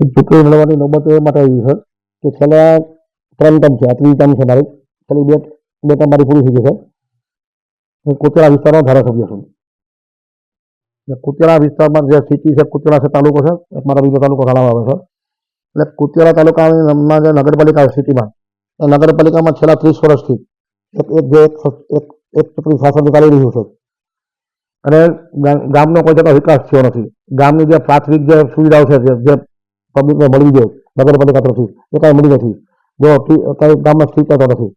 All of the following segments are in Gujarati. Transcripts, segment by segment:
ચૂંટણી લડવાની નોબત એ માટે આવી છે કે છેલ્લા ત્રણ ટર્મ છે, આ ત્રીજી ટર્મ છે મારી. છેલ્લી બે બે ટર્મ મારી પૂરી થઈ ગઈ છે. હું કુતરા વિસ્તારનો ધારાસભ્ય છું. કુતરા વિસ્તારમાં જે સિટી છે, કુતરા છે, તાલુકો છે, એક મારા બીજો તાલુકો ગણાવવા આવે છે. એટલે કુતિયારા તાલુકામાં જે નગરપાલિકા સિટીમાં એ નગરપાલિકામાં છેલ્લા ત્રીસ વર્ષથી એક એક જે એક એક ચૂંટણી શાસન ચાલી રહ્યું છે. અને ગામનો કોઈ જતો વિકાસ થયો નથી. ગામની જે પ્રાથમિક જે સુવિધાઓ છે જે પબ્લિકને મળી જાય નગરપાલિકા તરફથી. એ કાંઈ મળી નથી. જો કાંઈ ગામમાં સ્થિત થતો નથી.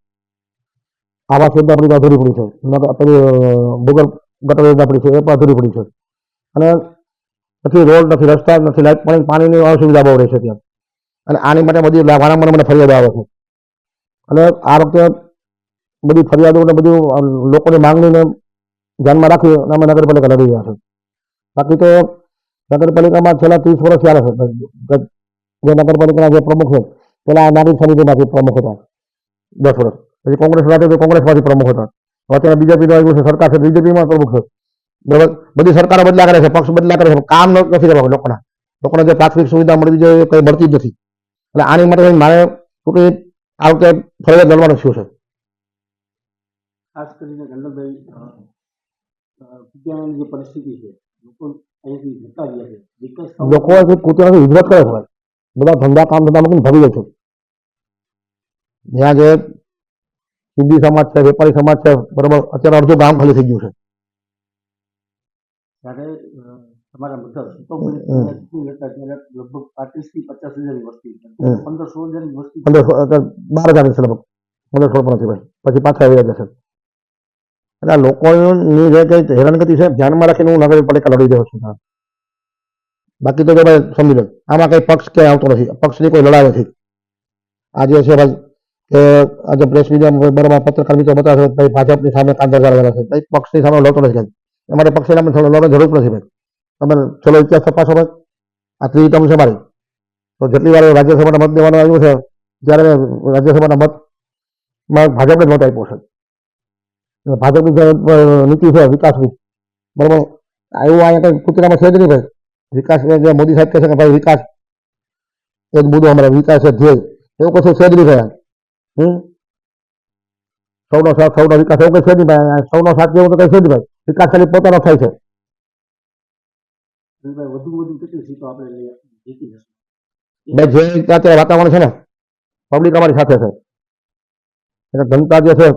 આવાસ યોજના આપણી અધૂરી પડી છે. અ, ભૂગર્ભ ગટર યોજના પડી છે એ પણ અધૂરી પડી છે. અને પછી રોડ નથી રસ્તા નથી લાઇટ પાણી પાણીની અસુવિધા બહુ રહે છે ત્યાં. અને આની માટે બધી વારંવાર મને ફરિયાદો આવે છે. અને આ વખતે બધી ફરિયાદો ને બધું લોકોની માંગણીને ધ્યાનમાં રાખી અમે નગરપાલિકા લડી રહ્યા છે. બાકી તો નગરપાલિકામાં છેલ્લા ત્રીસ વર્ષ છે જે નગરપાલિકાના જે પ્રમુખ છે, પેલા નારી સમિતિમાંથી પ્રમુખ હતા. દસ વર્ષ. પછી કોંગ્રેસ સાથે તો કોંગ્રેસમાંથી પ્રમુખ હતા. અત્યારે બીજેપીનો આવ્યું છે, સરકાર છે, બીજેપીમાં પ્રમુખ છે. બરાબર? બધી સરકારો બદલા કરે છે, પક્ષ બદલા કરે છે કામ નથી કરવા લોકોના. લોકોને જે પ્રાથમિક સુવિધા મળવી જોઈએ કંઈ મળતી જ નથી. એટલે આની માટે મારે ચૂંટણી આ વખતે ફરિયાદ લડવાનું થયું છે? ખાસ કરીને ગંડલભાઈ વિદ્યાલયની જે પરિસ્થિતિ છે, લોકો રહ્યા છે લોકો કુતરાથી હિજરત કરે હોય બધા ધંધા કામ ધંધા મૂકીને ભરી જાય છે ત્યાં જે સિંધી સમાજ છે વેપારી સમાજ છે બરોબર અત્યારે અડધું ગામ ખાલી થઈ ગયું છે તમારા ત્યારે લગભગ પાંત્રીસથી પચાસ હજારની વસ્તી છે. પંદર સોળ હજારની વસ્તી પંદર બાર હજાર છે લગભગ પંદર સોળ પણ નથી ભાઈ પછી પાછા આવી જશે એટલે આ લોકોની જે કંઈ હેરાનગતિ છે, ધ્યાનમાં રાખીને હું નગરપાલિકા લડી રહ્યો છું. બાકી તો ભાઈ, સમજી લો, આમાં કઈ પક્ષ ક્યાંય આવતો નથી. પક્ષની કોઈ લડાઈ નથી. આજે છે ભાઈ, કે આજે પ્રેસ મીડિયા બરાબર પત્રકાર મિત્રો બતાવે છે, ભાઈ ભાજપની સામે કાંદર ચાલવાના છે. ભાઈ, પક્ષની સામે લડતો નથી. અમારે પક્ષની સામે લડવાની જરૂર નથી ભાઈ. તમે ચલો ઇતિહાસ તપાસો ભાઈ. આ ત્રીજી ટર્મ છે મારી. તો જેટલી વાર રાજ્યસભાના મત દેવાનું આવ્યું છે, ત્યારે રાજ્યસભાના મતમાં ભાજપને મત આપ્યો છે. ભાજપની જે નીતિ છે વિકાસની બરાબર? એવું અહીંયા કંઈ કુતરામાં છે જ નહીં ભાઈ. વિકાસ જે મોદી સાહેબ કહે છે કે ભાઈ વિકાસ એ જ મુદ્દો અમારો વિકાસ છે ધ્યેય. એવું કશું છે જ નહીં ભાઈ હમ? સૌનો સાથ સૌનો વિકાસ એવું કંઈ છે નહીં ભાઈ. સૌનો સાથ જેવું તો કંઈ છે જ ભાઈ. વિકાસ ખાલી પોતાનો થાય છે. ને જે અત્યારે વાતાવરણ છે ને પબ્લિક અમારી સાથે છે. એટલે જનતા જે છે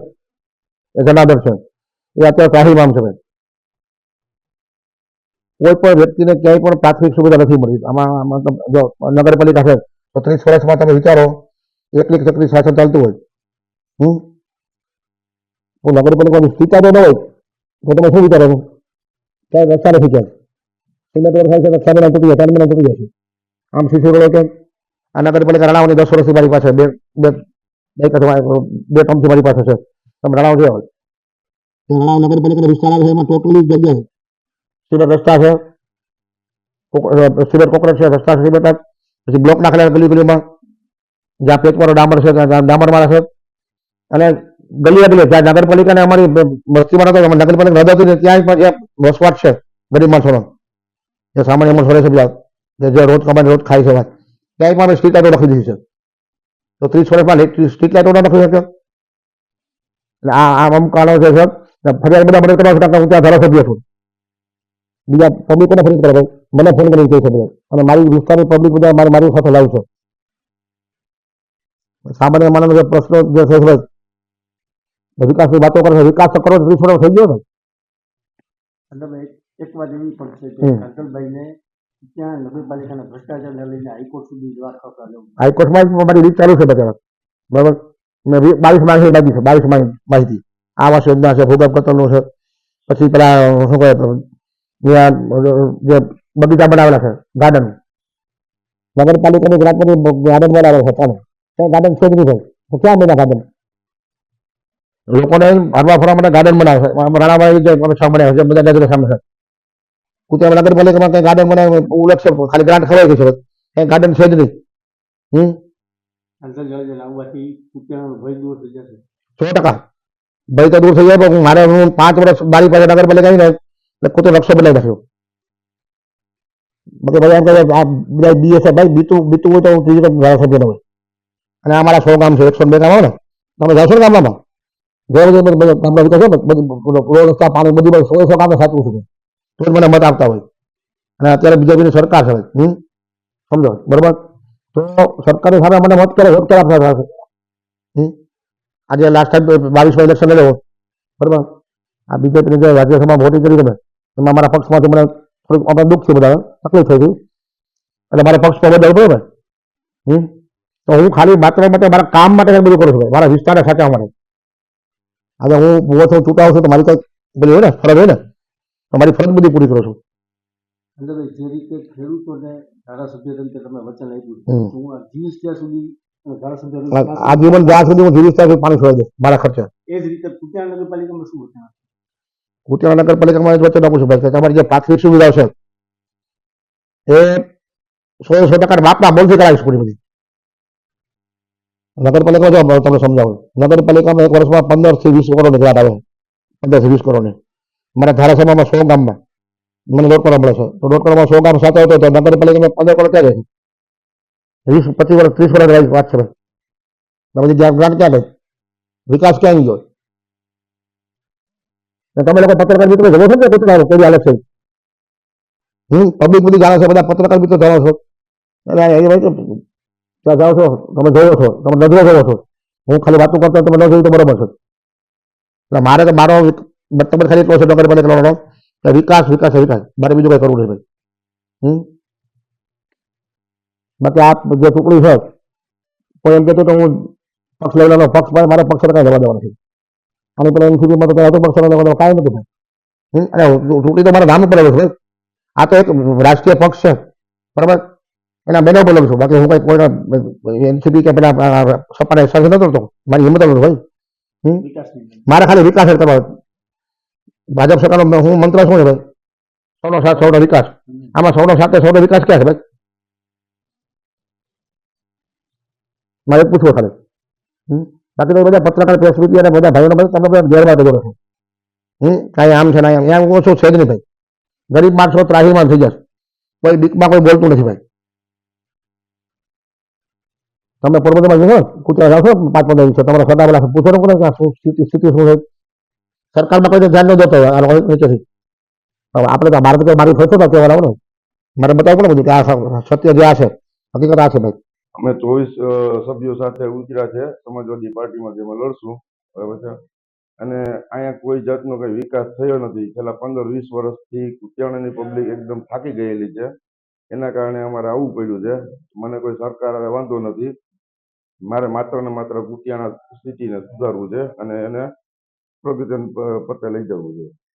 જનાદર છે. એ અત્યારે ત્રાહીમામ છે ભાઈ. કોઈ પણ વ્યક્તિને ક્યાંય પણ પ્રાથમિક સુવિધા નથી મળી. આમાં જો નગરપાલિકા છે, તો ત્રીસ વર્ષમાં તમે વિચારો એકલી ચકલી શાસન ચાલતું હોય. હમ? તો નગરપાલિકાની સ્થિતિ ન હોય, તો તમે શું વિચારો? છો ક્યાંય રસ્તા નથી ક્યાંય. સિમેન્ટ થાય છે મહિના તૂટી જાય ત્રણ મહિના તૂટી જાય છે આમ શિશુ રોડ કેમ? આ નગરપાલિકા રણાવની દસ વર્ષથી મારી પાસે બે બે બે બે ટર્મથી મારી પાસે છે. તમે રણાવ રણાવ નગરપાલિકાનો વિસ્તાર આવે એમાં ટોટલી જગ્યા છે. સિમેન્ટ રસ્તા છે સિમેન્ટ કોકરેટ છે રસ્તા છે સિમેન્ટ પછી બ્લોક નાખેલા ગલી ગલીમાં. જ્યાં પેચવાળો ડામર છે ત્યાં ડામર મારા છે. અને ગલીએ ગલીએ જ્યાં નગરપાલિકાને અમારી વસ્તીમાં નતો નગરપાલિકા રદ હતી ત્યાં પણ વસવાટ છે ગરીબ માણસોનો. જે સામાન્ય માણસો છે બધા જે રોજ કમાઈને રોજ ખાય છે ત્યાં પણ અમે સ્ટ્રીટ લાઇટો રાખી દીધી છે. તો ત્રીસ વર્ષમાં સ્ટ્રીટ લાઇટો ના રાખી શકે આ આ અમુક કારણો છે સર ફરિયાદ બધા મને કરવા કરતા હું ત્યાં ધારાસભ્ય છું. બીજા પબ્લિકોને ફરિયાદ કરે ભાઈ. મને ફોન કરીને કહે છે બધા અને મારી વિસ્તારની પબ્લિક બધા મારી મારી સાથે લાવી સામાન્ય માનવ જે પ્રશ્નો જે છે ભાઈ વિકાસની વાતો કરે છે વિકાસ તો કરો ત્રીસ વર્ષ થઈ ગયો ને. ગંડલભાઈ એક વાત એવી પણ છે કે હમ. ગંડલભાઈને ત્યાં નગરપાલિકાના ભ્રષ્ટાચારને લઈને હાઈકોર્ટ સુધી હાઈકોર્ટમાં જ મારી રીત ચાલુ છે બધા બરાબર? બાવીસ માહિતી બાકી છે, બાવીસ માહિતી. આવાસ યોજના છે ભૂગર્ભ ગટરનું છે. પછી પેલા, શું કહે જે બગીચા બનાવેલા છે ગાર્ડન નગરપાલિકાની ગ્રાન્ટમાંથી ગાર્ડન બનાવેલા છે પણ ગાર્ડન છે જ નહીં ભાઈ ક્યાં બધા ગાર્ડન લોકોને હરવા ફરવા માટે ગાર્ડન બનાવે છે. રાણાભાઈ જે અમે છે, બધા નગર સામે છે. કુતિયા નગરપાલિકામાં કંઈ ગાર્ડન બનાવે છે ખાલી ગ્રાન્ટ ખવાઈ ગઈ છે. કંઈ ગાર્ડન છે જ નહીં હમ? ભય સો ટકા. ભાઈ તો દૂર થઈ જાય, પણ મારે હું પાંચ વર્ષ મારી પાસે નગરપાલિકા ને એટલે ખોટો નકશો બનાવી નાખ્યો. બાકી બધા એમ કહે આ બધા બીએસએફ ભાઈ, બીતું બીતું હોય તો હું ત્રીજી વખત ધારાસભ્ય હોય અને આ મારા સો ગામ છે, એકસો બે ગામ આવે ને તમે જશો ને ગામડામાં? ઘરે બધું ગામડા વિકાસ ને બધી રોડ, રસ્તા, પાણી, બધું સો સો કામે સાચું છું. તો મને મત આપતા હોય. અને અત્યારે બીજેપીની સરકાર છે સમજો? બરોબર? તો સરકારની સામે મને મત કરે, વોટ ક્યારે થશે આજે લાસ્ટ ટાઈમ બાવીસમાં ઇલેક્શન લડ્યો બરાબર? આ બીજેપીની જે રાજ્યસભામાં વોટિંગ કરી તમે, એમાં મારા પક્ષમાંથી મને થોડુંક આપણે દુઃખ છે બધા તકલીફ થઈ ગઈ. એટલે મારે પક્ષ પર બદલવું બરાબર. હમ? તો હું ખાલી માત્ર માટે મારા કામ માટે બધું કરું છું. મારા વિસ્તારને સાચવવા માટે. આજે હું બહુ છું, ચૂંટાવું છું, તો મારી કંઈક બધી હોય ને, ફરજ હોય ને, તો મારી ફરજ બધી પૂરી કરું છું. સંજયભાઈ જે રીતે ખેડૂતોને ધારાસભ્ય તરીકે તમે વચન આપ્યું હું આ જીવીશ ત્યાં સુધી અ, ધારાસભ્ય આ- જીવન જ્યાં સુધી હું જીવીશ ત્યાં સુધી પાણી છોડી દઈશ મારા ખર્ચે. એ જ રીતે કુતિયાણા નગરપાલિકામાં શું વચન? કુતિયાણા નગરપાલિકામાં વચન આપું છું ભાઈ કે તમારી જે પ્રાથમિક સુવિધાઓ છે એ સો સો ટકા બાપના બોલથી કરાવીશ પૂરી બધી. નગરપાલિકા જો તમને સમજાવું નગરપાલિકામાં એક વર્ષમાં પંદરથી વીસ કરોડની ગ્રાન્ટ આવે પંદરથી વીસ કરોડની. મારા ધારાસભામાં સો ગામમાં. મને દોઢ કરોડ મળે છે. તો દોઢ કરોડમાં સો ગામ સાચો હતો, તો નગરપાલિકામાં પંદર કરોડ ક્યાં જાય વીસ, પચીસ વર્ષ, ત્રીસ વર્ષ વાત છે ભાઈ. બધી ગ્રાન્ટ ક્યાં ગઈ? વિકાસ ક્યાં ગયો? તમે લોકો પત્રકાર મિત્રો જવો છો ને પત્રકારો, કોઈ હાલત છે? હું પબ્લિક બધી જાણો છે, બધા પત્રકાર મિત્રો જાણો છો. એ ભાઈ ત્યાં જાઓ છો, તમે જોવો છો, તમે નજરો જોવો છો. હું ખાલી વાતો કરતો, તમે ન જોયું તો બરોબર છે. એટલે મારે મારો તમે ખાલી એટલો છે નગરપાલિકાનો કે વિકાસ વિકાસ છે વિકાસ. મારે બીજું કઈ કરવું નહીં ભાઈ. હમ? બાકી આ જે ટુકડી છે કોઈ એમ કહેતો તો હું પક્ષ લઈ લેવાનો પક્ષ મારે પક્ષ કઈ જવા દેવાનું નથી. અને પેલા એનસીપીમાં તો કઈ હતો પક્ષ લેવા દેવા કાંઈ નથી ભાઈ. અને ચૂંટણી તો મારા નામ ઉપર આવે છે ભાઈ. આ તો એક રાજકીય પક્ષ છે. બરાબર? એના બેનો બોલું છું. બાકી હું કઈ કોઈ એનસીપી કે પેલા સપાને સાથે નતો મારી હિંમત ભાઈ. મારે ખાલી વિકાસ કરવા ભાજપ સરકારનો હું મંત્ર શું છે ભાઈ? સૌનો સાથ સૌનો વિકાસ. આમાં સૌનો સાથે સૌનો વિકાસ ક્યાં છે ભાઈ? મારે પૂછવો ખાલી? બાકી તો બધા પત્રકાર પ્રેસ રૂપિયા બધા ભાઈઓને બધા તમને બધા ગેરવાતો કરો છો. હમ? કાંઈ આમ છે ના આમ. એમ ઓછું છે જ નહીં ભાઈ. ગરીબ માણસો ત્રાહીમાં થઈ જશે. કોઈ બીકમાં કોઈ બોલતું નથી ભાઈ. તમે પોરબંદરમાં જશો કુતરા જાશો પાંચ પંદર દિવસે? તમારા સદા પેલા પૂછો ને શું સ્થિતિ શું છે? સરકારમાં કોઈ ધ્યાન ન દેતો હોય, આ લોકો આપણે તો મારે તો મારી ફરતો કહેવા લાવો ને. મારે બતાવવું પડે બધું કે આ સત્ય જે આ છે, હકીકત આ છે ભાઈ. અમે ચોવીસ સભ્યો સાથે ઉતર્યા છે, સમાજવાદી પાર્ટીમાં જેમાં લડશું, બરાબર છે. અને અહીંયા કોઈ જાતનો કઈ વિકાસ થયો નથી. છેલ્લા પંદર, વીસ વર્ષથી કુતિયાણાની પબ્લિક એકદમ થાકી ગયેલી છે. એના કારણે અમારે આવવું પડ્યું છે. મને કોઈ સરકાર હવે વાંધો નથી. મારે માત્ર ને માત્ર કુતિયાણા સ્થિતિને સુધારવું છે. અને એને પ્રગતિના પ- પથે લઈ જવું છે